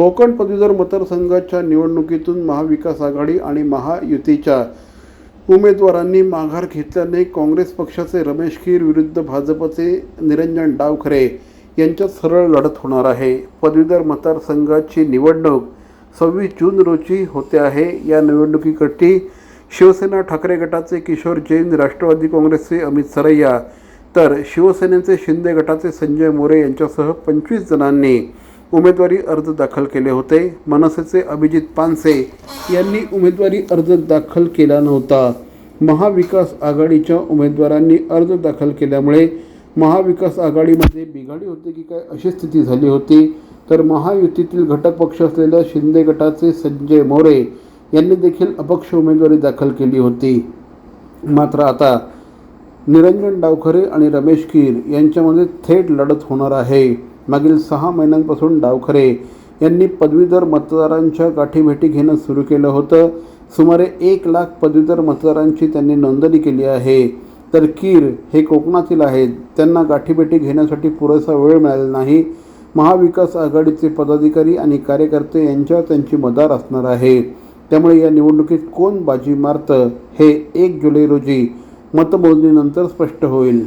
कोकण पदवीधर मतदारसंघाच्या निवडणुकीतून महाविकास आघाडी आणि महायुतीच्या उमेदवारांनी माघार घेतल्याने काँग्रेस पक्षाचे रमेश खीर विरुद्ध भाजपचे निरंजन डावखरे यांच्यात सरळ लढत होणार आहे. पदवीधर मतदारसंघाची निवडणूक सव्वीस जून रोजी होते आहे. या निवडणुकीकरती शिवसेना ठाकरे गटाचे किशोर जैन राष्ट्रवादी काँग्रेसचे अमित सरैया तर शिवसेनेचे शिंदे गटाचे संजय मोरे यांच्यासह पंचवीस जणांनी उमेदवारी अर्ज दाखल केले होते. मनसेचे अभिजित पानसे यांनी उमेदवारी अर्ज दाखल केला नव्हता. महाविकास आघाडीच्या उमेदवारांनी अर्ज दाखल केल्यामुळे महाविकास आघाडीमध्ये बिघाडी होते की काय अशी स्थिती झाली होती. तर महायुतीतील घटक पक्ष असलेल्या शिंदे गटाचे संजय मोरे यांनी देखील अपक्ष उमेदवारी दाखल केली होती. मात्र आता निरंजन डावखरे आणि रमेश कीर यांच्यामध्ये थेट लढत होणार आहे. मागील सहा महिन्यांपासून डावखरे यांनी पदवीधर मतदारांच्या गाठीभेटी घेणं सुरू केलं होतं. सुमारे एक लाख पदवीधर मतदारांची त्यांनी नोंदणी केली आहे. तर कीर हे कोकणातील आहेत. त्यांना गाठीभेटी घेण्यासाठी पुरेसा वेळ मिळालेला नाही. महाविकास आघाडीचे पदाधिकारी आणि कार्यकर्ते यांच्यावर त्यांची मदार असणार आहे. त्यामुळे या निवडणुकीत कोण बाजी मारतं हे एक जुलै रोजी मतमोजणीनंतर स्पष्ट होईल.